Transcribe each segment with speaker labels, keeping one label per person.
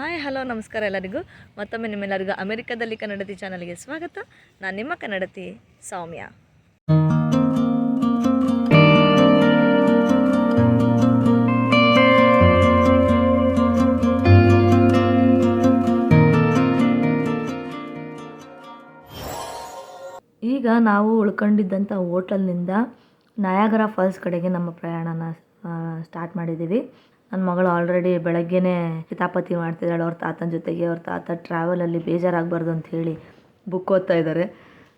Speaker 1: Hi, hello, ನಮಸ್ಕಾರ ಎಲ್ಲರಿಗೂ. ಮತ್ತೊಮ್ಮೆ ನಿಮ್ಮೆಲ್ಲರಿಗೂ ಅಮೆರಿಕದಲ್ಲಿ ಕನ್ನಡತಿ ಚಾನಲ್ಗೆ ಸ್ವಾಗತ. ನಾನು ನಿಮ್ಮ ಕನ್ನಡತಿ ಸೌಮ್ಯ. ಈಗ ನಾವು ಉಳ್ಕೊಂಡಿದ್ದಂಥ ಹೋಟೆಲ್ನಿಂದ ನಯಾಗರ ಫಾಲ್ಸ್ ಕಡೆಗೆ ನಮ್ಮ ಪ್ರಯಾಣನ ಸ್ಟಾರ್ಟ್ ಮಾಡಿದ್ದೀವಿ. ನನ್ನ ಮಗಳು ಆಲ್ರೆಡಿ ಬೆಳಗ್ಗೆನೇ ಕಿತಾಪತಿ ಮಾಡ್ತಿದ್ದಾಳೆ. ಅವ್ರ ತಾತನ ಜೊತೆಗೆ ಅವ್ರ ತಾತ ಟ್ರಾವೆಲಲ್ಲಿ ಬೇಜಾರಾಗಬಾರ್ದು ಅಂತ ಹೇಳಿ ಬುಕ್ ಓದ್ತಾ ಇದ್ದಾರೆ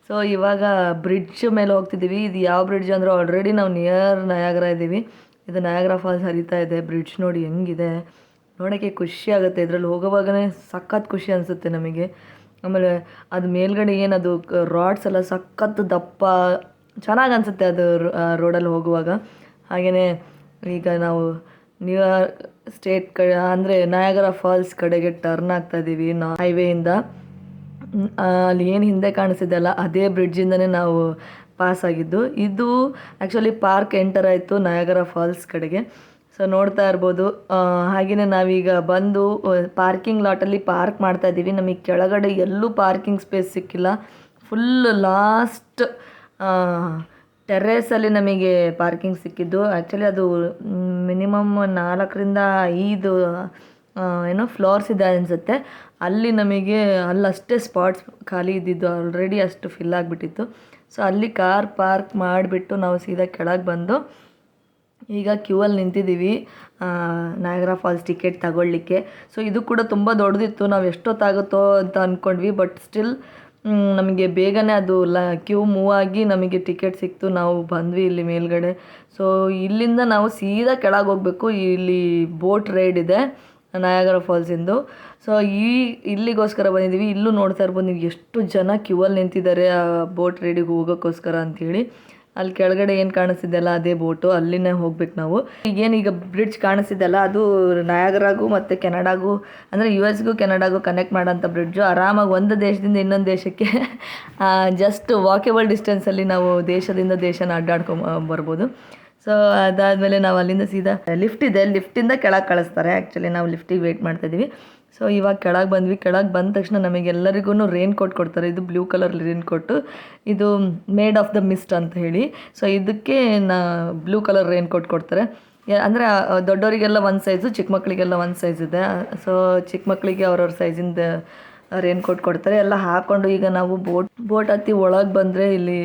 Speaker 1: ಸೊ ಇವಾಗ ಬ್ರಿಡ್ಜ್ ಮೇಲೆ ಹೋಗ್ತಿದ್ದೀವಿ ಇದು ಯಾವ ಬ್ರಿಡ್ಜ್ ಅಂದರೆ ಆಲ್ರೆಡಿ ನಾವು ನಿಯರ್ ನಯಾಗ್ರ ಇದ್ದೀವಿ ಇದು ನಯಾಗ್ರ ಫಾಲ್ಸ್ ಹರಿತಾ ಇದೆ. ಬ್ರಿಡ್ಜ್ ನೋಡಿ ಹೆಂಗಿದೆ. ನೋಡೋಕ್ಕೆ ಖುಷಿ ಆಗುತ್ತೆ. ಇದರಲ್ಲಿ ಹೋಗೋವಾಗನೇ ಸಖತ್ ಖುಷಿ ಅನಿಸುತ್ತೆ ನಮಗೆ. ಆಮೇಲೆ ಅದು ಮೇಲ್ಗಡೆ ಏನದು ರಾಡ್ಸ್ ಎಲ್ಲ ಸಖತ್ ದಪ್ಪ ಚೆನ್ನಾಗಿ ಅನಿಸುತ್ತೆ ಅದು ರೋಡಲ್ಲಿ ಹೋಗುವಾಗ. ಹಾಗೆಯೇ ಈಗ ನಾವು ನ್ಯೂಯಾರ್ಕ್ ಸ್ಟೇಟ್ ಕಡೆ ಅಂದರೆ ನಯಾಗರ ಫಾಲ್ಸ್ ಕಡೆಗೆ ಟರ್ನ್ ಆಗ್ತಾ ಇದ್ದೀವಿ ನಾ ಹೈವೇಯಿಂದ ಅಲ್ಲಿ ಏನು ಹಿಂದೆ ಕಾಣಿಸಿದೆಲ್ಲ ಅದೇ ಬ್ರಿಡ್ಜಿಂದನೇ ನಾವು ಪಾಸ್ ಆಗಿದ್ದು. ಇದು ಆ್ಯಕ್ಚುಲಿ ಪಾರ್ಕ್ ಎಂಟರ್ ಆಯಿತು ನಯಾಗರ ಫಾಲ್ಸ್ ಕಡೆಗೆ. ಸೊ ನೋಡ್ತಾ ಇರ್ಬೋದು. ಹಾಗೆಯೇ ನಾವೀಗ ಬಂದು ಪಾರ್ಕಿಂಗ್ ಲಾಟಲ್ಲಿ ಪಾರ್ಕ್ ಮಾಡ್ತಾ ಇದ್ದೀವಿ ನಮಗೆ ಕೆಳಗಡೆ ಎಲ್ಲೂ ಪಾರ್ಕಿಂಗ್ ಸ್ಪೇಸ್ ಸಿಕ್ಕಿಲ್ಲ. ಫುಲ್ ಲಾಸ್ಟ್ ಟೆರೇಸಲ್ಲಿ ನಮಗೆ ಪಾರ್ಕಿಂಗ್ ಸಿಕ್ಕಿದ್ದು. ಆ್ಯಕ್ಚುಲಿ ಅದು ಮಿನಿಮಮ್ ನಾಲ್ಕರಿಂದ ಐದು ಏನೋ ಫ್ಲೋರ್ಸ್ ಇದೆ ಅನಿಸುತ್ತೆ. ಅಲ್ಲಿ ನಮಗೆ ಅಲ್ಲಷ್ಟೇ ಸ್ಪಾಟ್ಸ್ ಖಾಲಿ ಇದ್ದಿದ್ದು. ಆಲ್ರೆಡಿ ಅಷ್ಟು ಫಿಲ್ ಆಗಿಬಿಟ್ಟಿತ್ತು. ಸೊ ಅಲ್ಲಿ ಕಾರ್ ಪಾರ್ಕ್ ಮಾಡಿಬಿಟ್ಟು ನಾವು ಸೀದಾ ಕೆಳಗೆ ಬಂದು ಈಗ ಕ್ಯೂ ಅಲ್ಲಿ ನಿಂತಿದ್ದೀವಿ ನಾಗರಾ ಫಾಲ್ಸ್ ಟಿಕೆಟ್ ತಗೊಳ್ಳಿಕ್ಕೆ. ಸೊ ಇದು ಕೂಡ ತುಂಬ ದೊಡ್ಡದಿತ್ತು. ನಾವು ಎಷ್ಟೊತ್ತಾಗುತ್ತೋ ಅಂತ ಅಂದ್ಕೊಂಡ್ವಿ ಬಟ್ ಸ್ಟಿಲ್ ನಮಗೆ ಬೇಗನೆ ಅದು ಲ ಕ್ಯೂ ಮೂವ್ ಆಗಿ ನಮಗೆ ಟಿಕೆಟ್ ಸಿಕ್ತು. ನಾವು ಬಂದ್ವಿ ಇಲ್ಲಿ ಮೇಲ್ಗಡೆ. ಸೊ ಇಲ್ಲಿಂದ ನಾವು ಸೀದಾ ಕೆಳಗೆ ಹೋಗಬೇಕು. ಇಲ್ಲಿ ಬೋಟ್ ರೈಡ್ ಇದೆ ನಯಾಗರ ಫಾಲ್ಸಿಂದು ಸೊ ಈ, ಇಲ್ಲಿಗೋಸ್ಕರ ಬಂದಿದ್ದೀವಿ ಇಲ್ಲೂ ನೋಡ್ತಾ ಇರ್ಬೋದು ನೀವು. ಎಷ್ಟು ಜನ ಕ್ಯೂ ಅಲ್ಲಿ ನಿಂತಿದ್ದಾರೆ ಆ ಬೋಟ್ ರೈಡಿಗೆ ಹೋಗೋಕ್ಕೋಸ್ಕರ ಅಂಥೇಳಿ ಅಲ್ಲಿ ಕೆಳಗಡೆ ಏನು ಕಾಣಿಸ್ತಿದೆಯಲ್ಲ ಅದೇ ಬೋಟು, ಅಲ್ಲಿನೇ ಹೋಗ್ಬೇಕು ನಾವು. ಈಗೇನು ಈಗ ಬ್ರಿಡ್ಜ್ ಕಾಣಿಸ್ತಿದೆಯಲ್ಲ, ಅದು ನಯಾಗರಾಗೂ ಮತ್ತು ಕೆನಡಾಗೂ ಅಂದರೆ ಯು ಎಸ್ಗೂ ಕೆನಡಾಗೂ ಕನೆಕ್ಟ್ ಮಾಡೋಂಥ ಬ್ರಿಡ್ಜು ಆರಾಮಾಗಿ ಒಂದು ದೇಶದಿಂದ ಇನ್ನೊಂದು ದೇಶಕ್ಕೆ ಜಸ್ಟ್ ವಾಕೇಬಲ್ ಡಿಸ್ಟೆನ್ಸಲ್ಲಿ ನಾವು ದೇಶದಿಂದ ದೇಶನ ಅಡ್ಡಾಡ್ಕೊಂಡ್ ಬರ್ಬೋದು. ಸೊ ಅದಾದಮೇಲೆ ನಾವು ಅಲ್ಲಿಂದ ಸೀದಾ ಲಿಫ್ಟ್ ಇದೆ. ಲಿಫ್ಟಿಂದ ಕೆಳಗೆ ಕಳಿಸ್ತಾರೆ. ಆ್ಯಕ್ಚುಲಿ ನಾವು ಲಿಫ್ಟಿಗೆ ವೆಯ್ಟ್ ಮಾಡ್ತಾ ಇದ್ದೀವಿ ಸೊ ಇವಾಗ ಕೆಳಗೆ ಬಂದ್ವಿ. ಕೆಳಗೆ ಬಂದ ತಕ್ಷಣ ನಮಗೆಲ್ಲರಿಗೂ ರೇನ್ ಕೋಟ್ ಕೊಡ್ತಾರೆ. ಇದು ಬ್ಲೂ ಕಲರ್ ರೇನ್ ಕೋಟು ಇದು ಮೇಡ್ ಆಫ್ ದ ಮಿಸ್ಟ್ ಅಂತ ಹೇಳಿ. ಸೊ ಇದಕ್ಕೆ ನಾ ಬ್ಲೂ ಕಲರ್ ರೇನ್ ಕೋಟ್ ಕೊಡ್ತಾರೆ ಅಂದರೆ ದೊಡ್ಡವರಿಗೆಲ್ಲ ಒಂದು ಸೈಜು ಚಿಕ್ಕ ಮಕ್ಕಳಿಗೆಲ್ಲ ಒಂದು ಸೈಜ್ ಇದೆ. ಸೊ ಚಿಕ್ಕ ಮಕ್ಕಳಿಗೆ ಅವ್ರವ್ರ ಸೈಜಿಂದ ರೇನ್ ಕೋಟ್ ಕೊಡ್ತಾರೆ, ಎಲ್ಲ ಹಾಕೊಂಡು ಈಗ ನಾವು ಬೋಟ್ ಬೋಟ್ ಹತ್ತಿ ಒಳಗೆ ಬಂದರೆ ಇಲ್ಲಿ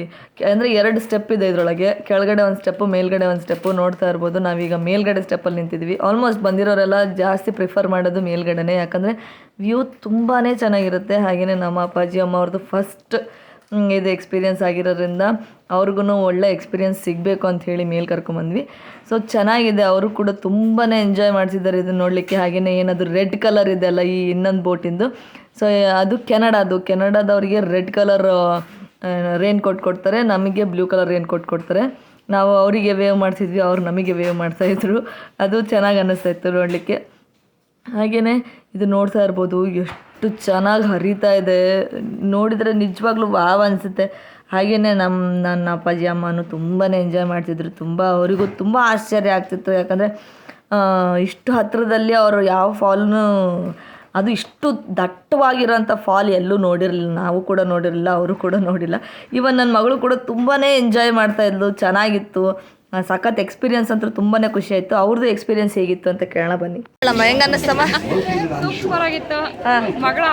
Speaker 1: ಅಂದರೆ ಎರಡು ಸ್ಟೆಪ್ ಇದೆ ಇದರೊಳಗೆ. ಕೆಳಗಡೆ ಒಂದು ಸ್ಟೆಪ್ಪು ಮೇಲ್ಗಡೆ ಒಂದು ಸ್ಟೆಪ್ಪು ನೋಡ್ತಾ ಇರ್ಬೋದು. ನಾವೀಗ ಮೇಲ್ಗಡೆ ಸ್ಟೆಪ್ಪಲ್ಲಿ ನಿಂತಿದ್ವಿ. ಆಲ್ಮೋಸ್ಟ್ ಬಂದಿರೋರೆಲ್ಲ ಜಾಸ್ತಿ ಪ್ರಿಫರ್ ಮಾಡೋದು ಮೇಲ್ಗಡೆನೇ. ಯಾಕಂದರೆ ವ್ಯೂ ತುಂಬಾ ಚೆನ್ನಾಗಿರುತ್ತೆ. ಹಾಗೆಯೇ ನಮ್ಮ ಅಪ್ಪಾಜಿ, ಅಮ್ಮ ಅವ್ರದ್ದು ಫಸ್ಟ್ ಇದು ಎಕ್ಸ್ಪೀರಿಯನ್ಸ್ ಆಗಿರೋದ್ರಿಂದ ಅವ್ರಿಗೂ ಒಳ್ಳೆ ಎಕ್ಸ್ಪೀರಿಯನ್ಸ್ ಸಿಗಬೇಕು ಅಂತ ಹೇಳಿ ಮೇಲೆ ಕರ್ಕೊಂಬಂದ್ವಿ ಸೊ ಚೆನ್ನಾಗಿದೆ. ಅವರು ಕೂಡ ತುಂಬಾ ಎಂಜಾಯ್ ಮಾಡಿಸಿದ್ದಾರೆ ಇದನ್ನ ನೋಡಲಿಕ್ಕೆ. ಹಾಗೆಯೇ ಏನಾದರೂ ರೆಡ್ ಕಲರ್ ಇದೆ ಅಲ್ಲ ಈ ಇನ್ನೊಂದು ಬೋಟಿಂದು ಸೊ ಅದು ಕೆನಡಾದು. ಕೆನಡಾದವರಿಗೆ ರೆಡ್ ಕಲರ್ ರೇನ್ ಕೋಟ್ ಕೊಡ್ತಾರೆ, ನಮಗೆ ಬ್ಲೂ ಕಲರ್ ರೇನ್ ಕೋಟ್ ಕೊಡ್ತಾರೆ. ನಾವು ಅವರಿಗೆ ವೇವ್ ಮಾಡ್ತಿದ್ವಿ ಅವ್ರು ನಮಗೆ ವೇವ್ ಮಾಡ್ತಾಯಿದ್ರು ಅದು ಚೆನ್ನಾಗಿ ಅನ್ನಿಸ್ತಾ ಇತ್ತು ನೋಡಲಿಕ್ಕೆ. ಹಾಗೆಯೇ ಇದು ನೋಡ್ತಾ ಇರ್ಬೋದು, ಎಷ್ಟು ಚೆನ್ನಾಗಿ ಹರಿತಾ ಇದೆ. ನೋಡಿದರೆ ನಿಜವಾಗ್ಲೂ ವಾವ್ ಅನಿಸುತ್ತೆ. ಹಾಗೆಯೇ ನಮ್ಮ ನನ್ನ ಅಪ್ಪಾಜಿ, ಅಮ್ಮನೂ ತುಂಬಾ ಎಂಜಾಯ್ ಮಾಡ್ತಿದ್ರು. ತುಂಬ, ಅವರಿಗೂ ತುಂಬ ಆಶ್ಚರ್ಯ ಆಗ್ತಿತ್ತು. ಯಾಕಂದರೆ ಇಷ್ಟು ಹತ್ತಿರದಲ್ಲಿ ಅವರು ಯಾವ ಫಾಲ್ನು ಅದು ಇಷ್ಟು ದಟ್ಟವಾಗಿರೋಂಥ ಫಾಲ್ ಎಲ್ಲೂ ನೋಡಿರಲಿಲ್ಲ ನಾವು ಕೂಡ ನೋಡಿರಲಿಲ್ಲ ಅವರು ಕೂಡ ನೋಡಿಲ್ಲ. ಇವನ್ ನನ್ನ ಮಗಳು ಕೂಡ ತುಂಬಾ ಎಂಜಾಯ್ ಮಾಡ್ತಾ ಇದ್ಲು ಚೆನ್ನಾಗಿತ್ತು. ಸಖತ್ ಎಕ್ಸ್ಪೀರಿಯನ್ಸ್ ಅಂತೂ ತುಂಬಾ ಖುಷಿ ಆಯ್ತು. ಅವ್ರದ್ದು ಎಕ್ಸ್ಪೀರಿಯನ್ಸ್ ಹೇಗಿತ್ತು ಅಂತ ಕೇಳ ಬನ್ನಿ. ಹೆಂಗ ಅನ್ನಿಸ್ತಮ್ಮ
Speaker 2: ಸೂಪರ್ ಆಗಿತ್ತು. ಮಗಳ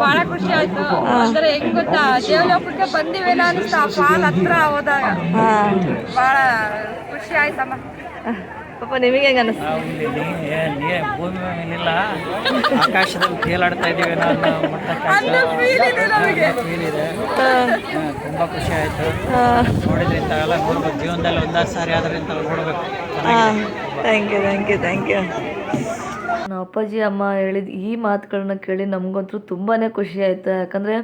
Speaker 2: ಬಹಳ ಖುಷಿ ಆಯ್ತು. ಅಂದ್ರೆ ಹೆಂಗ್ ಗೊತ್ತಾ ದೇವಲೋಕಕ್ಕೆ ಅನಿಸ್ತಾ ಫಾಲ್ ಹತ್ರ ಹೋದಾಗ. ಬಹಳ ಖುಷಿ ಆಯ್ತಮ್ಮ.
Speaker 1: ಪಾಪ ನಿಮಗೆ ಹೆಂಗ
Speaker 3: ಭೂಮಿ ಮೇಲಿಲ್ಲ ಆಕಾಶದಲ್ಲಿ ತೇಲಾಡ್ತಾ ಇದೀವಿ ಅನ್ನೋ ಮಟ್ಟಕ್ಕೆ ಫೀಲ್ ಇದೆ ಹಾ, ತುಂಬಾ ಖುಷಿ ಆಯ್ತು. ನೋಡಿದ್ರೆ ಇಂಥವೆಲ್ಲ ನೋಡ್ಬೇಕು. ಜೀವನದಲ್ಲಿ ಒಂದಾರು ಸಾರಿ ಆದ್ರೆ ಇಂಥವು ನೋಡ್ಬೇಕು.
Speaker 1: Thank you thank you thank you ನಮ್ಮ ಅಪ್ಪಾಜಿ ಅಮ್ಮ ಹೇಳಿದ ಈ ಮಾತುಗಳನ್ನ ಕೇಳಿ ನಮಗಂತೂ ತುಂಬಾ ಖುಷಿ ಆಯಿತು. ಯಾಕಂದರೆ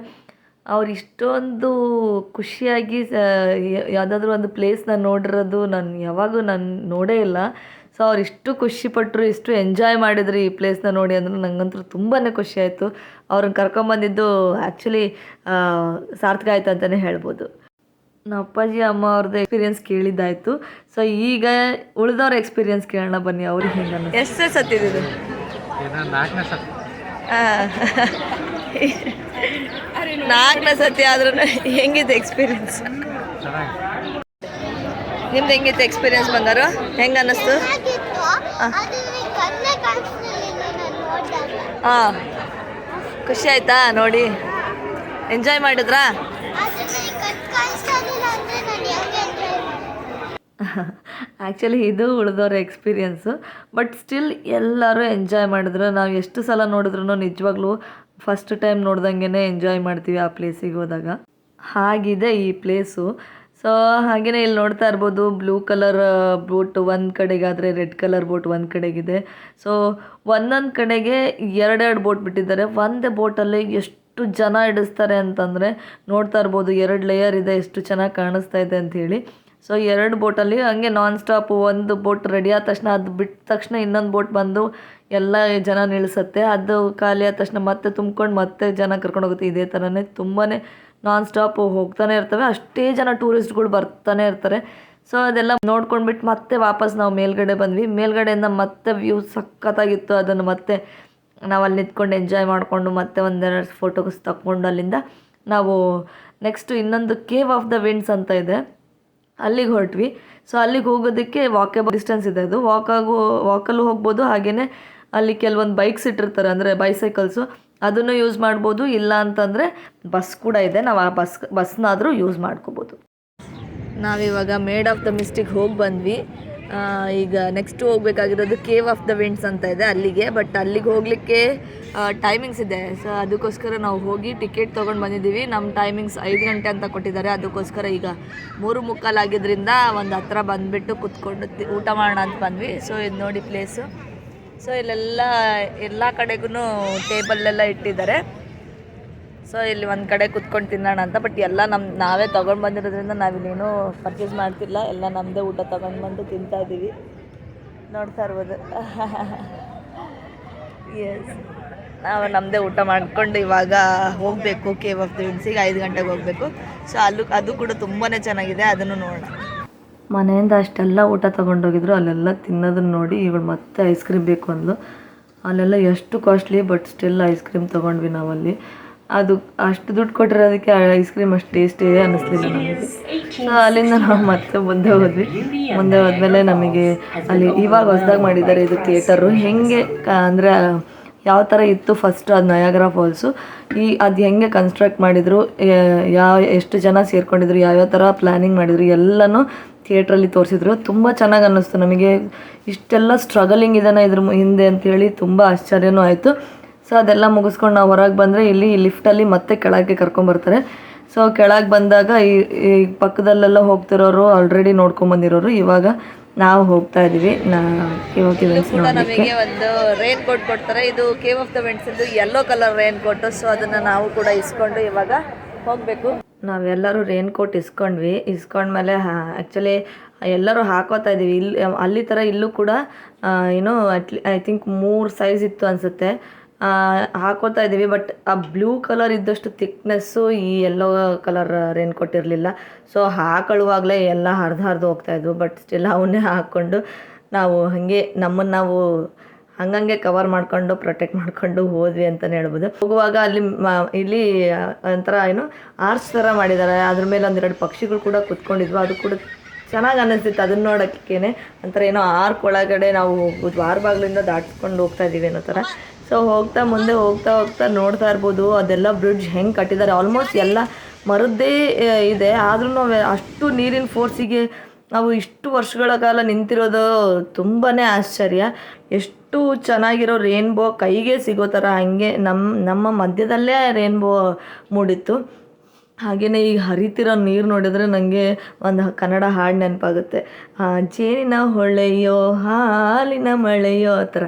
Speaker 1: ಅವ್ರು ಇಷ್ಟೊಂದು ಖುಷಿಯಾಗಿ ಯಾವುದಾದ್ರೂ ಒಂದು ಪ್ಲೇಸ್ನ ನೋಡಿರೋದು ನಾನು ಯಾವಾಗೂ ನಾನು ನೋಡೇ ಇಲ್ಲ. ಸೊ ಅವ್ರು ಇಷ್ಟು ಖುಷಿಪಟ್ಟರು ಇಷ್ಟು ಎಂಜಾಯ್ ಮಾಡಿದ್ರು ಈ ಪ್ಲೇಸ್ನ ನೋಡಿ ಅಂದ್ರೆ ನನಗಂತೂ ತುಂಬಾ ಖುಷಿ ಆಯಿತು. ಅವ್ರನ್ನ ಕರ್ಕೊಂಬಂದಿದ್ದು ಆ್ಯಕ್ಚುಲಿ ಸಾರ್ಥಕ ಆಯಿತು ಅಂತಲೇ ಹೇಳ್ಬೋದು. ನಮ್ಮ ಅಪ್ಪಾಜಿ ಅಮ್ಮ ಅವ್ರದ್ದು ಎಕ್ಸ್ಪೀರಿಯನ್ಸ್ ಕೇಳಿದ್ದಾಯಿತು. ಸೊ ಈಗ ಉಳಿದವ್ರ ಎಕ್ಸ್ಪೀರಿಯನ್ಸ್ ಕೇಳೋಣ ಬನ್ನಿ ಅವ್ರಿಗೆ ಹೆಂಗೆ ಎಷ್ಟು ಸತ್ತಿದ್ದು
Speaker 3: ನಾಲ್ಕನೇ ಸತ್
Speaker 1: ಆದ್ರೂ ಹೆಂಗಿದೆ ಎಕ್ಸ್ಪೀರಿಯನ್ಸ್ ನಿಮ್ದು ಹೆಂಗಿತ್ತು ಎಕ್ಸ್ಪೀರಿಯನ್ಸ್ ಬಂದರು ಹೆಂಗೆ ಅನ್ನಿಸ್ತು? ಹಾಂ. ಖುಷಿ ಆಯ್ತಾ ನೋಡಿ? ಎಂಜಾಯ್ ಮಾಡಿದ್ರಾ? ಆ್ಯಕ್ಚುಲಿ ಇದು ಉಳಿದವ್ರ ಎಕ್ಸ್ಪೀರಿಯನ್ಸು ಬಟ್ ಸ್ಟಿಲ್ ಎಲ್ಲರೂ ಎಂಜಾಯ್ ಮಾಡಿದ್ರು. ನಾವು ಎಷ್ಟು ಸಲ ನೋಡಿದ್ರು ನಿಜವಾಗ್ಲೂ ಫಸ್ಟ್ ಟೈಮ್ ನೋಡ್ದಂಗೆ ಎಂಜಾಯ್ ಮಾಡ್ತೀವಿ ಆ ಪ್ಲೇಸಿಗೆ ಹೋದಾಗ. ಹಾಗಿದೆ ಈ ಪ್ಲೇಸು ಸೊ ಹಾಗೆಯೇ ಇಲ್ಲಿ ನೋಡ್ತಾ ಇರ್ಬೋದು ಬ್ಲೂ ಕಲರ್ ಬೋಟ್ ಒಂದು ಕಡೆಗಾದರೆ ರೆಡ್ ಕಲರ್ ಬೋಟ್ ಒಂದು ಕಡೆಗಿದೆ. ಸೊ ಒಂದೊಂದು ಕಡೆಗೆ ಎರಡೆರಡು ಬೋಟ್ ಬಿಟ್ಟಿದ್ದಾರೆ. ಒಂದೇ ಬೋಟಲ್ಲಿ ಎಷ್ಟು ಜನ ಇಡಿಸ್ತಾರೆ ಅಂತಂದರೆ, ನೋಡ್ತಾ ಇರ್ಬೋದು ಎರಡು ಲೇಯರ್ ಇದೆ, ಎಷ್ಟು ಚೆನ್ನಾಗಿ ಕಾಣಿಸ್ತಾ ಇದೆ ಅಂಥೇಳಿ ಸೊ ಎರಡು ಬೋಟಲ್ಲಿ ಹಂಗೆ ನಾನ್ ಸ್ಟಾಪ್ ಒಂದು ಬೋಟ್ ರೆಡಿ ಆದ ತಕ್ಷಣ ಅದು ಬಿಟ್ಟ ತಕ್ಷಣ ಇನ್ನೊಂದು ಬೋಟ್ ಬಂದು ಎಲ್ಲ ಜನ ನಿಲ್ಲಿಸುತ್ತೆ. ಅದು ಖಾಲಿ ಆದ ತಕ್ಷಣ ಮತ್ತೆ ತುಂಬ್ಕೊಂಡು ಮತ್ತೆ ಜನ ಕರ್ಕೊಂಡು ಹೋಗುತ್ತೆ. ಇದೇ ಥರನೇ ತುಂಬಾ ನಾನ್ ಸ್ಟಾಪ್ ಹೋಗ್ತಾನೆ ಇರ್ತವೆ. ಅಷ್ಟೇ ಜನ ಟೂರಿಸ್ಟ್ಗಳು ಬರ್ತಾನೆ ಇರ್ತಾರೆ. ಸೊ ಅದೆಲ್ಲ ನೋಡ್ಕೊಂಡ್ಬಿಟ್ಟು ಮತ್ತೆ ವಾಪಸ್ ನಾವು ಮೇಲ್ಗಡೆ ಬಂದ್ವಿ. ಮೇಲ್ಗಡೆಯಿಂದ ಮತ್ತೆ ವ್ಯೂ ಸಖತ್ತಾಗಿತ್ತು. ಅದನ್ನು ಮತ್ತೆ ನಾವು ಅಲ್ಲಿ ನಿಂತ್ಕೊಂಡು ಎಂಜಾಯ್ ಮಾಡಿಕೊಂಡು ಮತ್ತೆ ಒಂದೆರಡು ಫೋಟೋಸ್ ತಕ್ಕೊಂಡು ಅಲ್ಲಿಂದ ನಾವು ನೆಕ್ಸ್ಟ್ ಇನ್ನೊಂದು ಕೇವ್ ಆಫ್ ದ ವಿಂಡ್ಸ್ ಅಂತ ಇದೆ. ಅಲ್ಲಿಗೆ ಹೊರಟ್ವಿ. ಸೊ ಅಲ್ಲಿಗೆ ಹೋಗೋದಕ್ಕೆ ವಾಕೇಬಲ್ ಡಿಸ್ಟೆನ್ಸ್ ಇದೆ ಅದು. ವಾಕಾಗೂ ವಾಕಲ್ಲೂ ಹೋಗ್ಬೋದು. ಹಾಗೆಯೇ ಅಲ್ಲಿ ಕೆಲವೊಂದು ಬೈಕ್ಸ್ ಇಟ್ಟಿರ್ತಾರೆ, ಅಂದರೆ ಬೈಸೈಕಲ್ಸು ಅದನ್ನು ಯೂಸ್ ಮಾಡ್ಬೋದು. ಇಲ್ಲ ಅಂತಂದರೆ ಬಸ್ ಕೂಡ ಇದೆ. ನಾವು ಆ ಬಸ್ ಬಸ್ನಾದರೂ ಯೂಸ್ ಮಾಡ್ಕೋಬೋದು. ನಾವಿವಾಗ ಮೇಡ್ ಆಫ್ ದ ಮಿಸ್ಟಿಕ್ ಹೋಗಿ ಬಂದ್ವಿ. ಈಗ ನೆಕ್ಸ್ಟ್ ಹೋಗ್ಬೇಕಾಗಿರೋದು ಕೇವ್ ಆಫ್ ದ ವಿಂಡ್ಸ್ ಅಂತ ಇದೆ ಅಲ್ಲಿಗೆ ಬಟ್ ಅಲ್ಲಿಗೆ ಹೋಗಲಿಕ್ಕೆ ಟೈಮಿಂಗ್ಸ್ ಇದೆ. ಸೊ ಅದಕ್ಕೋಸ್ಕರ ನಾವು ಹೋಗಿ ಟಿಕೆಟ್ ತೊಗೊಂಡು ಬಂದಿದ್ದೀವಿ. ನಮ್ಮ ಟೈಮಿಂಗ್ಸ್ ಐದು ಗಂಟೆ ಅಂತ ಕೊಟ್ಟಿದ್ದಾರೆ. ಅದಕ್ಕೋಸ್ಕರ ಈಗ ಮೂರು ಮುಕ್ಕಾಲಾಗಿದ್ದರಿಂದ ಒಂದು ಹತ್ರ ಬಂದುಬಿಟ್ಟು ಕುತ್ಕೊಂಡು ಊಟ ಮಾಡೋಣ ಅಂತ ಬಂದ್ವಿ. ಸೊ ಇದು ನೋಡಿ ಪ್ಲೇಸು ಸೊ ಇಲ್ಲೆಲ್ಲ, ಎಲ್ಲ ಕಡೆಗೂ ಟೇಬಲ್ಲೆಲ್ಲ ಇಟ್ಟಿದ್ದಾರೆ. ಸೊ ಇಲ್ಲಿ ಒಂದು ಕಡೆ ಕುತ್ಕೊಂಡು ತಿನ್ನೋಣ ಅಂತ ಬಟ್ ಎಲ್ಲ ನಮ್ಮ ನಾವೇ ತೊಗೊಂಡು ಬಂದಿರೋದ್ರಿಂದ ನಾವಿಲ್ಲೇನೂ ಪರ್ಚೇಸ್ ಮಾಡ್ತಿಲ್ಲ. ಎಲ್ಲ ನಮ್ಮದೇ ಊಟ ತೊಗೊಂಡು ಬಂದು ತಿಂತಾ ಇದ್ದೀವಿ ನೋಡ್ತಾ ಇರ್ಬೋದು. ಎಸ್ ನಾವು ನಮ್ಮದೇ ಊಟ ಮಾಡಿಕೊಂಡು ಇವಾಗ ಹೋಗಬೇಕು ಕೇವ್ ಆಫ್ ದ ವಿನ್ಸಿಗೆ ಐದು ಗಂಟೆಗೆ ಹೋಗಬೇಕು. ಸೊ ಅಲ್ಲೂ, ಅದು ಕೂಡ ತುಂಬಾ ಚೆನ್ನಾಗಿದೆ, ಅದನ್ನು ನೋಡೋಣ. ಮನೆಯಿಂದ ಅಷ್ಟೆಲ್ಲ ಊಟ ತೊಗೊಂಡೋಗಿದ್ರು, ಅಲ್ಲೆಲ್ಲ ತಿನ್ನೋದನ್ನ ನೋಡಿ ಇವಳು ಮತ್ತೆ ಐಸ್ ಕ್ರೀಮ್ ಬೇಕು ಅಂದ್ಲು. ಅಲ್ಲೆಲ್ಲ ಎಷ್ಟು costly but still ice cream ತೊಗೊಂಡ್ವಿ ನಾವಲ್ಲಿ. ಅದು ಅಷ್ಟು ದುಡ್ಡು ಕೊಟ್ಟಿರೋದಕ್ಕೆ ಐಸ್ ಕ್ರೀಮ್ ಅಷ್ಟು ಟೇಸ್ಟೇ ಅನ್ನಿಸ್ಲಿಲ್ಲ ನಮಗೆ. ಸೊ ಅಲ್ಲಿಂದ ನಾವು ಮತ್ತೆ ಮುಂದೆ ಹೋದ್ವಿ. ಮುಂದೆ ಹೋದ್ಮೇಲೆ ನಮಗೆ ಅಲ್ಲಿ ಇವಾಗ ಹೊಸದಾಗಿ ಮಾಡಿದ್ದಾರೆ ಇದು ಥಿಯೇಟರು ಹೆಂಗೆ ಅಂದರೆ ಯಾವ ಥರ ಇತ್ತು ಫಸ್ಟ್ ಅದು ನಯಾಗ್ರಾ ಫಾಲ್ಸು ಈ ಅದು ಹೆಂಗೆ ಕನ್ಸ್ಟ್ರಕ್ಟ್ ಮಾಡಿದರು ಯಾವ ಎಷ್ಟು ಜನ ಸೇರ್ಕೊಂಡಿದ್ರು, ಯಾವ್ಯಾವ ಥರ ಪ್ಲ್ಯಾನಿಂಗ್ ಮಾಡಿದರು, ಎಲ್ಲನೂ ಥಿಯೇಟ್ರಲ್ಲಿ ತೋರಿಸಿದ್ರು. ತುಂಬ ಚೆನ್ನಾಗಿ ಅನ್ನಿಸ್ತು ನಮಗೆ. ಇಷ್ಟೆಲ್ಲ ಸ್ಟ್ರಗಲಿಂಗ್ ಇದಾನೆ ಇದ್ರ ಹಿಂದೆ ಅಂತೇಳಿ ತುಂಬ ಆಶ್ಚರ್ಯನೂ ಆಯಿತು. ಸೊ ಅದೆಲ್ಲ ಮುಗಿಸ್ಕೊಂಡು ನಾವು ಹೊರಗೆ ಬಂದರೆ ಇಲ್ಲಿ ಲಿಫ್ಟಲ್ಲಿ ಮತ್ತೆ ಕೆಳಗೆ ಕರ್ಕೊಂಬರ್ತಾರೆ ಸೊ ಕೆಳಗೆ ಬಂದಾಗ ಈ ಈ ಪಕ್ಕದಲ್ಲೆಲ್ಲ ಹೋಗ್ತಿರೋರು ಆಲ್ರೆಡಿ ನೋಡ್ಕೊಂಬಂದಿರೋರು ಇವಾಗ ನಾವು ಹೋಗ್ತಾ ಇದೀವಿ. ನಮಗೆ ಒಂದು ರೈನ್ ಕೋಟ್ ಕೊಡ್ತಾರೆ. ಇದು cave of the vents yellow yellow colour rain coat so ಅದನ್ನ ನಾವು ಕೂಡ ಇಸ್ಕೊಂಡು ಇವಾಗ ಹೋಗಬೇಕು. ನಾವೆಲ್ಲರೂ ರೈನ್ ಕೋಟ್ ಇಸ್ಕೊಂಡ್ವಿ. ಇಸ್ಕೊಂಡ್ಮೇಲೆ ಆ್ಯಕ್ಚುಲಿ ಎಲ್ಲರೂ ಹಾಕೋತಾ ಇದ್ದೀವಿ. ಇಲ್ಲಿ ಅಲ್ಲಿ ಥರ ಇಲ್ಲೂ ಕೂಡ ಏನೋ ಅಟ್ಲಿ ಐ ಥಿಂಕ್ ಮೂರು ಸೈಜ್ ಇತ್ತು ಅನಿಸುತ್ತೆ. ಹಾಕೋತಾ ಇದ್ದೀವಿ ಬಟ್ ಆ ಬ್ಲೂ ಕಲರ್ ಇದ್ದಷ್ಟು ತಿಕ್ನೆಸ್ಸು ಈ ಎಲ್ಲೋ ಕಲರ್ ರೇನ್ ಇರಲಿಲ್ಲ. ಸೊ ಹಾಕೊಳ್ಳುವಾಗಲೇ ಎಲ್ಲ ಹರಿದು ಹರಿದು ಹೋಗ್ತಾಯಿದ್ವು ಬಟ್ ಸ್ಟಿಲ್ ಅವನ್ನೇ ಹಾಕ್ಕೊಂಡು ನಾವು ಹಾಗೆ ನಮ್ಮನ್ನು ನಾವು ಹಂಗಂಗೆ ಕವರ್ ಮಾಡ್ಕೊಂಡು ಪ್ರೊಟೆಕ್ಟ್ ಮಾಡ್ಕೊಂಡು ಹೋದ್ವಿ ಅಂತಲೇ ಹೇಳ್ಬೋದು. ಹೋಗುವಾಗ ಅಲ್ಲಿ ಇಲ್ಲಿ ಒಂಥರ ಏನು ಆರ್ಚ್ ಥರ ಮಾಡಿದ್ದಾರೆ ಅದ್ರ ಮೇಲೆ ಒಂದೆರಡು ಪಕ್ಷಿಗಳು ಕೂಡ ಕುತ್ಕೊಂಡಿದ್ವು. ಅದು ಕೂಡ ಚೆನ್ನಾಗಿ ಅನ್ನಿಸ್ತಿತ್ತು ಅದನ್ನ ನೋಡೋಕ್ಕೇನೆ ಒಂಥರ ಏನೋ ಆರ್ಕ್ ಒಳಗಡೆ ನಾವು ದ್ವಾರ ಬಾಗಿಲಿಂದ ದಾಟ್ಕೊಂಡು ಹೋಗ್ತಾ ಇದ್ದೀವಿ ಅನ್ನೋ ಥರ. ಸೊ ಹೋಗ್ತಾ ಮುಂದೆ ಹೋಗ್ತಾ ಹೋಗ್ತಾ ನೋಡ್ತಾ ಇರ್ಬೋದು. ಅದೆಲ್ಲ ಬ್ರಿಡ್ಜ್ ಹೆಂಗೆ ಕಟ್ಟಿದ್ದಾರೆ ಆಲ್ಮೋಸ್ಟ್ ಎಲ್ಲ ಮರದ್ದೇ ಇದೆ. ಆದ್ರೂ ಅಷ್ಟು ನೀರಿನ ಫೋರ್ಸಿಗೆ ನಾವು ಇಷ್ಟು ವರ್ಷಗಳ ಕಾಲ ನಿಂತಿರೋದು ತುಂಬಾ ಆಶ್ಚರ್ಯ. ಎಷ್ಟು ಚೆನ್ನಾಗಿರೋ ರೇನ್ಬೋ ಕೈಗೆ ಸಿಗೋ ಥರ ಹಂಗೆ ನಮ್ಮ ನಮ್ಮ ಮಧ್ಯದಲ್ಲೇ ರೇನ್ಬೋ ಮೂಡಿತ್ತು. ಹಾಗೆಯೇ ಈಗ ಹರಿತಿರೋ ನೀರು ನೋಡಿದ್ರೆ ನನಗೆ ಒಂದು ಕನ್ನಡ ಹಾಡು ನೆನಪಾಗುತ್ತೆ. ಜೇನಿನ ಹೊಳೆಯೋ ಹಾಲಿನ ಮಳೆಯೋ ಆ ಥರ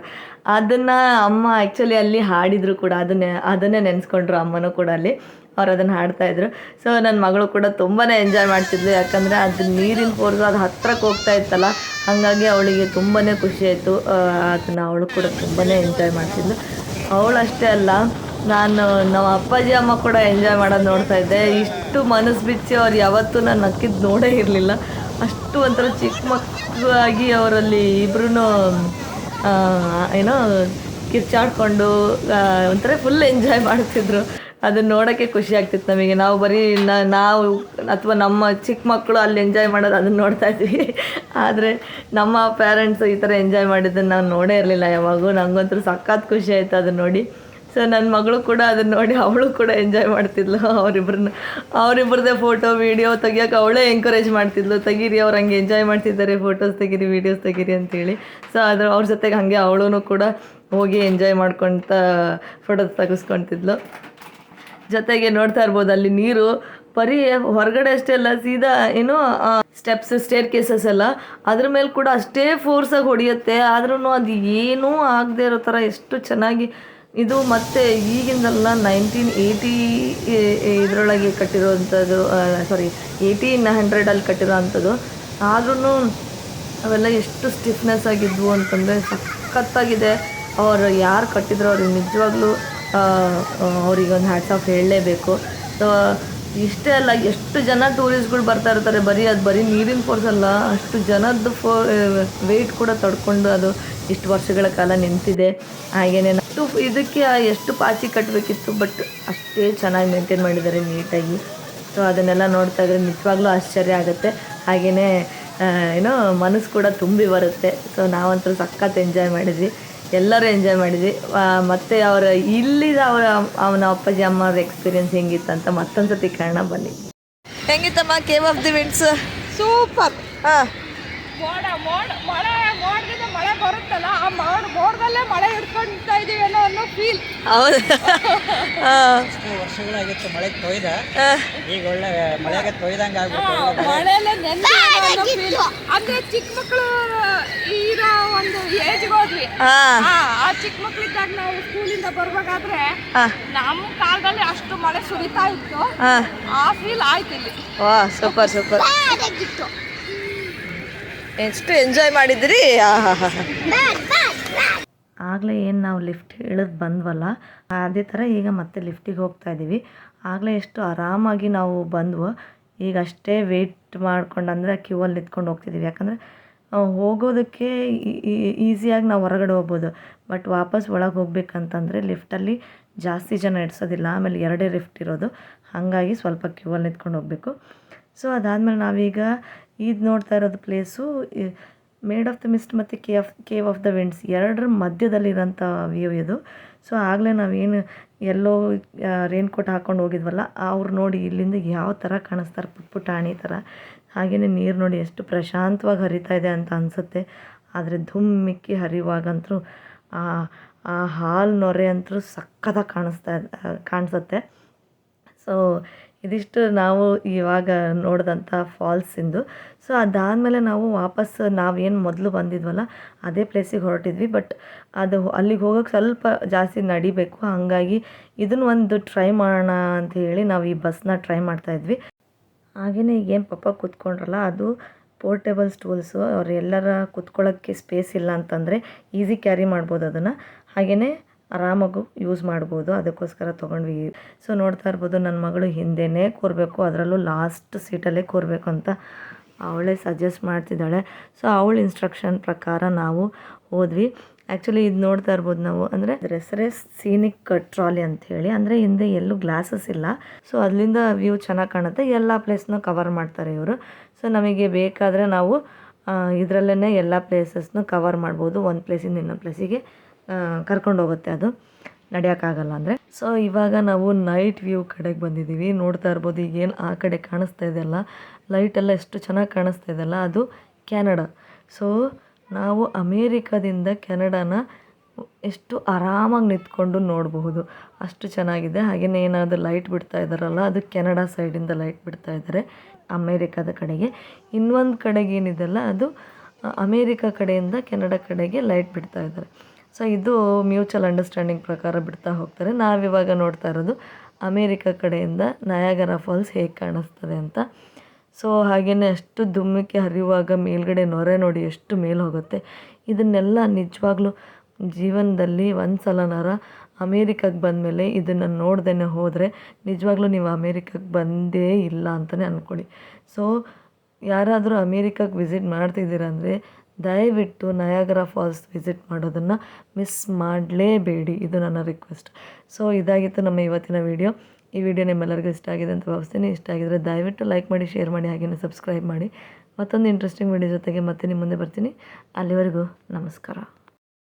Speaker 1: ಅದನ್ನು ಅಮ್ಮ ಆ್ಯಕ್ಚುಲಿ ಅಲ್ಲಿ ಹಾಡಿದ್ರು ಕೂಡ, ಅದನ್ನೇ ಅದನ್ನೇ ನೆನೆಸ್ಕೊಂಡ್ರು ಅಮ್ಮನೂ ಕೂಡ ಅಲ್ಲಿ. ಅವ್ರು ಅದನ್ನು ಹಾಡ್ತಾಯಿದ್ರು ಸೊ ನನ್ನ ಮಗಳು ಕೂಡ ತುಂಬಾ ಎಂಜಾಯ್ ಮಾಡ್ತಿದ್ಲು. ಯಾಕಂದರೆ ಅದು ನೀರಿನ ಫೋರ್ಸು ಅದು ಹತ್ರಕ್ಕೆ ಹೋಗ್ತಾ ಇತ್ತಲ್ಲ, ಹಾಗಾಗಿ ಅವಳಿಗೆ ತುಂಬಾ ಖುಷಿ ಆಯಿತು. ಅದನ್ನು ಅವಳು ಕೂಡ ತುಂಬಾ ಎಂಜಾಯ್ ಮಾಡ್ತಿದ್ಲು. ಅವಳು ಅಷ್ಟೇ ಅಲ್ಲ, ನಾನು, ನಮ್ಮ ಅಪ್ಪಾಜಿ ಅಮ್ಮ ಕೂಡ ಎಂಜಾಯ್ ಮಾಡೋದು ನೋಡ್ತಾ ಇದ್ದೆ. ಇಷ್ಟು ಮನಸ್ಸು ಬಿಚ್ಚಿ ಅವ್ರು ಯಾವತ್ತೂ ನಾನು ನಕ್ಕಿದ್ದು ನೋಡೇ ಇರಲಿಲ್ಲ. ಅಷ್ಟು ಒಂಥರ ಚಿಕ್ಕ ಮಕ್ಕಳಾಗಿ ಅವರಲ್ಲಿ ಇಬ್ರು ಏನೋ ಕಿರ್ಚಾಡ್ಕೊಂಡು ಒಂಥರ ಫುಲ್ ಎಂಜಾಯ್ ಮಾಡ್ತಿದ್ರು. ಅದನ್ನ ನೋಡೋಕ್ಕೆ ಖುಷಿ ಆಗ್ತಿತ್ತು ನಮಗೆ. ನಾವು ಬರೀ ನಾವು ಅಥವಾ ನಮ್ಮ ಚಿಕ್ಕ ಮಕ್ಕಳು ಅಲ್ಲಿ ಎಂಜಾಯ್ ಮಾಡೋದು ಅದನ್ನು ನೋಡ್ತಾ ಇದ್ವಿ. ಆದರೆ ನಮ್ಮ ಪೇರೆಂಟ್ಸ್ ಈ ಥರ ಎಂಜಾಯ್ ಮಾಡಿದ್ದನ್ನು ನಾವು ನೋಡೇ ಇರಲಿಲ್ಲ ಯಾವಾಗೂ. ನನಗಂತೂ ಸಖತ್ ಖುಷಿ ಆಯಿತು ಅದನ್ನ ನೋಡಿ. ಸೊ ನನ್ನ ಮಗಳು ಕೂಡ ಅದನ್ನ ನೋಡಿ ಅವಳು ಕೂಡ ಎಂಜಾಯ್ ಮಾಡ್ತಿದ್ಲು. ಅವರಿಬ್ರನ್ನ ಅವರಿಬ್ರದ್ದೇ ಫೋಟೋ ವೀಡಿಯೋ ತೆಗಿಯೋಕೆ ಅವಳೇ ಎಂಕರೇಜ್ ಮಾಡ್ತಿದ್ಲು. ತೆಗೀರಿ, ಅವ್ರು ಹಂಗೆ ಎಂಜಾಯ್ ಮಾಡ್ತಿದ್ದಾರೆ. ಫೋಟೋಸ್ ತೆಗೀರಿ ವೀಡಿಯೋಸ್ ತೆಗೀರಿ ಅಂತೇಳಿ. ಸೊ ಅದ್ರ ಅವ್ರ ಜೊತೆಗೆ ಹಾಗೆ ಅವಳೂ ಕೂಡ ಹೋಗಿ ಎಂಜಾಯ್ ಮಾಡ್ಕೊತ ಫೋಟೋಸ್ ತೆಗೆಸ್ಕೊತಿದ್ಲು. ಜೊತೆಗೆ ನೋಡ್ತಾ ಇರ್ಬೋದು, ಅಲ್ಲಿ ನೀರು ಬರೀ ಹೊರಗಡೆ ಅಷ್ಟೇ ಅಲ್ಲ, ಸೀದಾ ಏನು ಸ್ಟೆಪ್ಸ್ ಸ್ಟೇರ್ ಕೇಸಸ್ ಎಲ್ಲ. ಅದ್ರ ಮೇಲೆ ಕೂಡ ಅಷ್ಟೇ ಫೋರ್ಸಾಗಿ ಹೊಡೆಯುತ್ತೆ. ಆದ್ರೂ ಅದು ಏನೂ ಆಗದೆ ಇರೋ ಥರ ಎಷ್ಟು ಚೆನ್ನಾಗಿ ಇದು ಮತ್ತೆ ಈಗಿಂದಲ್ಲ ನೈನ್ಟೀನ್ ಏಯ್ಟಿ ಇದರೊಳಗೆ ಕಟ್ಟಿರುವಂಥದ್ದು ಸಾರಿ ಏಯ್ಟೀನ್ ಹಂಡ್ರೆಡಲ್ಲಿ ಕಟ್ಟಿರೋ ಅಂಥದ್ದು ಆದ್ರೂ ಅವೆಲ್ಲ ಎಷ್ಟು ಸ್ಟಿಫ್ನೆಸ್ ಆಗಿದ್ವು ಅಂತಂದರೆ ಸಖತ್ತಾಗಿದೆ. ಅವರು ಯಾರು ಕಟ್ಟಿದ್ರು ಅವ್ರಿಗೆ ನಿಜವಾಗ್ಲೂ ಅವ್ರಿಗೆ ಒಂದು ಹ್ಯಾಟ್ಸ್ ಆಫ್ ಹೇಳಲೇಬೇಕು. ಸೊ ಇಷ್ಟೇ ಅಲ್ಲ, ಎಷ್ಟು ಜನ ಟೂರಿಸ್ಟ್ಗಳು ಬರ್ತಾ ಇರ್ತಾರೆ, ಬರೀ ಅದು ಬರೀ ನೀರಿನ ಫೋರ್ಸ್ ಅಲ್ಲ, ಅಷ್ಟು ಜನದ್ದು ಫೋ ವೆಯ್ಟ್ ಕೂಡ ತಡ್ಕೊಂಡು ಅದು ಇಷ್ಟು ವರ್ಷಗಳ ಕಾಲ ನಿಂತಿದೆ. ಹಾಗೇನೆ ಅಷ್ಟು ಇದಕ್ಕೆ ಎಷ್ಟು ಪಾಚಿ ಕಟ್ಟಬೇಕಿತ್ತು ಬಟ್ ಅಷ್ಟೇ ಚೆನ್ನಾಗಿ ಮೇಂಟೈನ್ ಮಾಡಿದ್ದಾರೆ ನೀಟಾಗಿ. ಸೊ ಅದನ್ನೆಲ್ಲ ನೋಡ್ತಾ ಇದ್ರೆ ನಿಜವಾಗ್ಲೂ ಆಶ್ಚರ್ಯ ಆಗುತ್ತೆ. ಹಾಗೆಯೇ ಏನೋ ಮನಸ್ಸು ಕೂಡ ತುಂಬಿ ಬರುತ್ತೆ. ಸೊ ನಾವಂತೂ ಸಖತ್ ಎಂಜಾಯ್ ಮಾಡಿದ್ವಿ. ಎಲ್ಲರೂ ಎಂಜಾಯ್ ಮಾಡಿದ್ವಿ. ಮತ್ತು ಮತ್ತೆ ಅವರ ಇಲ್ಲಿ ಅವರ ಅವನ ಅಪ್ಪಾಜಿ ಅಮ್ಮವ್ರ ಎಕ್ಸ್ಪೀರಿಯನ್ಸ್ ಹೆಂಗಿತ್ತು ಅಂತ ಮತ್ತೊಂದು ಸತಿ ಕಾರಣ ಬನ್ನಿ. ಹೆಂಗಿತ್ತಮ್ಮ Cave of the Winds
Speaker 2: super.
Speaker 1: ಹಾಂ
Speaker 2: ಬರುತ್ತಲ್ಲ ಆ ಮೋಡ ಮೋಡದಲ್ಲೇ ಮಳೆ ಹಿಡ್ಕೊಂತ ಇದೀವೇನೋ ಅನ್ನೋ ಅನ್ನೋ ಫೀಲ್
Speaker 1: ಹೌದು.
Speaker 3: ವರ್ಷಗಳಾಗಿತ್ತು ಮಳೆ ತೊಯ್ದ ಈಗ ಒಳ್ಳೆ ಮಳೆಗೆ ತೊಯ್ದಂಗೆ ಆಗ್ಬಿಟ್ಟು
Speaker 2: ಮಳೆಯಲ್ಲೇ ನೆನ್ನೆ ಫೀಲ್ ಅಂದ್ರೆ ಚಿಕ್ಕ ಮಕ್ಕಳು ಇರೋ ಒಂದು ಏಜ್ಗೆ ಹೋದ್ವಿ.
Speaker 1: ಹಾಂ
Speaker 2: ಆ ಆ ಚಿಕ್ಕ ಮಕ್ಕಳಿದ್ದಾಗ ನಾವು ಸ್ಕೂಲಿಂದ ಬರ್ಬೇಕಾದ್ರೆ ನಮ್ಮ ಕಾಲದಲ್ಲಿ ಅಷ್ಟು ಮಳೆ ಸುರಿತಾ ಇತ್ತು. ಆ. ಫೀಲ್ ಆಯ್ತು ಇಲ್ಲಿ.
Speaker 1: ವಾ ಸೂಪರ್ ಸೂಪರ್ ಎಷ್ಟು ಎಂಜಾಯ್ ಮಾಡಿದ್ರಿ? ಆಗಲೇ ಏನು ನಾವು ಲಿಫ್ಟ್ ಇಳಿದು ಬಂದ್ವಲ್ಲ ಅದೇ ಥರ ಈಗ ಮತ್ತೆ ಲಿಫ್ಟಿಗೆ ಹೋಗ್ತಾ ಇದ್ದೀವಿ ಆಗಲೇ ಎಷ್ಟು ಆರಾಮಾಗಿ ನಾವು ಬಂದ್ವು. ಈಗ ಅಷ್ಟೇ ವೆಯ್ಟ್ ಮಾಡ್ಕೊಂಡು ಅಂದರೆ ಕ್ಯೂವಲ್ಲಿ ನಿಂತ್ಕೊಂಡು ಹೋಗ್ತಿದ್ದೀವಿ ಯಾಕಂದರೆ ಹೋಗೋದಕ್ಕೆ ಈಸಿಯಾಗಿ ನಾವು ಹೊರಗಡೆ ಹೋಗ್ಬೋದು. ಬಟ್ ವಾಪಸ್ ಒಳಗೆ ಹೋಗ್ಬೇಕಂತಂದರೆ ಲಿಫ್ಟಲ್ಲಿ ಜಾಸ್ತಿ ಜನ ಇಡ್ಸೋದಿಲ್ಲ. ಆಮೇಲೆ ಎರಡೇ ಲಿಫ್ಟ್ ಇರೋದು. ಹಾಗಾಗಿ ಸ್ವಲ್ಪ ಕ್ಯೂವಲ್ಲಿ ನಿಂತ್ಕೊಂಡು ಹೋಗಬೇಕು. ಸೊ ಅದಾದಮೇಲೆ ನಾವೀಗ ಇದು ನೋಡ್ತಾ ಇರೋದು place Maid of the Mist ಮತ್ತು K of Cave of the Winds ಎರಡರ ಮಧ್ಯದಲ್ಲಿರೋಂಥ ವ್ಯೂ ಇದು. ಸೊ ಆಗಲೇ ನಾವೇನು ಎಲ್ಲೋ ರೇನ್ಕೋಟ್ ಹಾಕ್ಕೊಂಡು ಹೋಗಿದ್ವಲ್ಲ, ಅವ್ರು ನೋಡಿ ಇಲ್ಲಿಂದ ಯಾವ ಥರ ಕಾಣಿಸ್ತಾರೆ, ಪುಟ್ ಪುಟಾಣಿ ಥರ ಹಾಗೆಯೇ ನೀರು ನೋಡಿ ಎಷ್ಟು ಪ್ರಶಾಂತವಾಗಿ ಹರಿತಾ ಇದೆ ಅಂತ ಅನಿಸುತ್ತೆ. ಆದರೆ ಧುಮ್ಮಿಕ್ಕಿ ಹರಿಯುವಾಗಂತೂ ಆ ಆ ಹಾಲು ನೊರೆ ಅಂತೂ ಸಕ್ಕತ್ತಾಗಿ ಕಾಣಿಸ್ತಾ ಕಾಣಿಸುತ್ತೆ. ಸೊ ಇದಿಷ್ಟು ನಾವು ಇವಾಗ ನೋಡಿದಂಥ ಫಾಲ್ಸಿಂದು ಸೊ ಅದಾದಮೇಲೆ ನಾವು ವಾಪಸ್ ನಾವೇನು ಮೊದಲು ಬಂದಿದ್ವಲ್ಲ, ಅದೇ ಪ್ಲೇಸಿಗೆ ಹೊರಟಿದ್ವಿ. ಬಟ್ ಅದು ಅಲ್ಲಿಗೆ ಹೋಗೋಕ್ಕೆ ಸ್ವಲ್ಪ ಜಾಸ್ತಿ ನಡಿಬೇಕು. ಹಾಗಾಗಿ ಇದನ್ನು ಒಂದು ಟ್ರೈ ಮಾಡೋಣ ಅಂತ ಹೇಳಿ ನಾವು ಈ ಬಸ್ನ ಟ್ರೈ ಮಾಡ್ತಾಯಿದ್ವಿ ಹಾಗೆಯೇ ಈಗೇನು ಪಪ್ಪ ಕೂತ್ಕೊಂಡ್ರಲ್ಲ, ಅದು ಪೋರ್ಟೇಬಲ್ ಸ್ಟೂಲ್ಸು ಅವ್ರು ಕೂತ್ಕೊಳ್ಳೋಕ್ಕೆ ಸ್ಪೇಸ್ ಇಲ್ಲ ಅಂತಂದರೆ ಈಸಿ ಕ್ಯಾರಿ ಮಾಡ್ಬೋದು ಅದನ್ನು. ಹಾಗೆಯೇ ಆರಾಮಾಗೂ ಯೂಸ್ ಮಾಡ್ಬೋದು, ಅದಕ್ಕೋಸ್ಕರ ತೊಗೊಂಡ್ವಿ. ಸೊ ನೋಡ್ತಾ ಇರ್ಬೋದು ನನ್ನ ಮಗಳು ಹಿಂದೆನೇ ಕೂರಬೇಕು, ಅದರಲ್ಲೂ ಲಾಸ್ಟ್ ಸೀಟಲ್ಲೇ ಕೂರಬೇಕು ಅಂತ ಅವಳೇ ಸಜೆಸ್ಟ್ ಮಾಡ್ತಿದ್ದಾಳೆ. ಸೊ ಅವಳ ಇನ್ಸ್ಟ್ರಕ್ಷನ್ ಪ್ರಕಾರ ನಾವು ಹೋದ್ವಿ. ಆ್ಯಕ್ಚುಲಿ ಇದು ನೋಡ್ತಾ ಇರ್ಬೋದು ನಾವು, ಅಂದರೆ ಅದ್ರ ಹೆಸರೇ ಸೀನಿಕ್ ಟ್ರಾಲಿ ಅಂತ ಅಂದರೆ ಹಿಂದೆ ಎಲ್ಲೂ ಗ್ಲಾಸಸ್ ಇಲ್ಲ. ಸೊ ಅದರಿಂದ ವ್ಯೂ ಚೆನ್ನಾಗಿ ಕಾಣುತ್ತೆ, ಎಲ್ಲ ಪ್ಲೇಸ್ನೂ ಕವರ್ ಮಾಡ್ತಾರೆ ಇವರು. ಸೊ ನಮಗೆ ಬೇಕಾದರೆ ನಾವು ಇದರಲ್ಲೇ ಎಲ್ಲ ಪ್ಲೇಸಸ್ನು ಕವರ್ ಮಾಡ್ಬೋದು, ಒಂದು ಪ್ಲೇಸಿಂದ ಇನ್ನೊಂದು ಪ್ಲೇಸಿಗೆ ಕರ್ಕೊಂಡು ಹೋಗುತ್ತೆ ಅದು. ನಡೆಯೋಕ್ಕಾಗಲ್ಲ ಅಂದರೆ. ಸೊ ಇವಾಗ ನಾವು ನೈಟ್ ವ್ಯೂ ಕಡೆಗೆ ಬಂದಿದ್ದೀವಿ. ನೋಡ್ತಾ ಇರ್ಬೋದು ಈಗೇನು ಆ ಕಡೆ ಕಾಣಿಸ್ತಾ ಇದೆಯಲ್ಲ ಲೈಟೆಲ್ಲ ಎಷ್ಟು ಚೆನ್ನಾಗಿ ಕಾಣಿಸ್ತಾ ಇದೆಯಲ್ಲ ಅದು ಕೆನಡಾ ಸೊ ನಾವು ಅಮೇರಿಕಾದಿಂದ ಕೆನಡಾನ ಎಷ್ಟು ಆರಾಮಾಗಿ ನಿಂತ್ಕೊಂಡು ನೋಡಬಹುದು. ಅಷ್ಟು ಚೆನ್ನಾಗಿದೆ. ಹಾಗೆಯೇ ಏನಾದರೂ ಲೈಟ್ ಬಿಡ್ತಾ ಇದ್ದಾರಲ್ಲ ಅದು ಕೆನಡಾ ಸೈಡಿಂದ ಲೈಟ್ ಬಿಡ್ತಾ ಇದ್ದಾರೆ ಅಮೇರಿಕಾದ ಕಡೆಗೆ. ಇನ್ನೊಂದು ಕಡೆಗೆ ಏನಿದೆಲ್ಲ ಅದು ಅಮೇರಿಕಾ ಕಡೆಯಿಂದ ಕೆನಡಾ ಕಡೆಗೆ ಲೈಟ್ ಬಿಡ್ತಾ ಇದ್ದಾರೆ ಸೊ ಇದು ಮ್ಯೂಚುವಲ್ ಅಂಡರ್ಸ್ಟ್ಯಾಂಡಿಂಗ್ ಪ್ರಕಾರ ಬಿಡ್ತಾ ಹೋಗ್ತಾರೆ. ನಾವಿವಾಗ ನೋಡ್ತಾ ಇರೋದು ಅಮೇರಿಕ ಕಡೆಯಿಂದ ನಯಾಗರ ಫಾಲ್ಸ್ ಹೇಗೆ ಕಾಣಿಸ್ತದೆ ಅಂತ. ಸೊ ಹಾಗೆಯೇ ಅಷ್ಟು ಧುಮ್ಮಿಕೆ ಹರಿಯುವಾಗ ಮೇಲ್ಗಡೆ ನೊರೆ ನೋಡಿ ಎಷ್ಟು ಮೇಲೆ ಹೋಗುತ್ತೆ. ಇದನ್ನೆಲ್ಲ ನಿಜವಾಗ್ಲೂ ಜೀವನದಲ್ಲಿ ಒಂದು ಸಲನಾರ ಅಮೇರಿಕಕ್ಕೆ ಬಂದಮೇಲೆ ಇದನ್ನು ನೋಡ್ದೇ ಹೋದರೆ ನಿಜವಾಗ್ಲೂ ನೀವು ಅಮೇರಿಕಕ್ಕೆ ಬಂದೇ ಇಲ್ಲ ಅಂತಲೇ ಅಂದ್ಕೊಳ್ಳಿ ಸೊ ಯಾರಾದರೂ ಅಮೇರಿಕಕ್ಕೆ ವಿಸಿಟ್ ಮಾಡ್ತಿದ್ದೀರ ಅಂದರೆ ದಯವಿಟ್ಟು ನಯಾಗರ ಫಾಲ್ಸ್ ವಿಸಿಟ್ ಮಾಡೋದನ್ನು ಮಿಸ್ ಮಾಡಲೇಬೇಡಿ, ಇದು ನನ್ನ ರಿಕ್ವೆಸ್ಟ್. ಸೊ, ಇದಾಗಿತ್ತು ನಮ್ಮ ಇವತ್ತಿನ ವಿಡಿಯೋ. ಈ ವಿಡಿಯೋ ನಿಮ್ಮೆಲ್ಲರಿಗೂ ಇಷ್ಟ ಆಗಿದೆ ಅಂತ ಭಾವಿಸ್ತೀನಿ. ಇಷ್ಟ ಆಗಿದ್ರೆ ದಯವಿಟ್ಟು ಲೈಕ್ ಮಾಡಿ, ಶೇರ್ ಮಾಡಿ ಹಾಗೆಯೇ ಸಬ್ಸ್ಕ್ರೈಬ್ ಮಾಡಿ. ಮತ್ತೊಂದು ಇಂಟ್ರೆಸ್ಟಿಂಗ್ ವಿಡಿಯೋ ಜೊತೆಗೆ ಮತ್ತೆ ನಿಮ್ಮ ಮುಂದೆ ಬರ್ತೀನಿ. ಅಲ್ಲಿವರೆಗೂ ನಮಸ್ಕಾರ.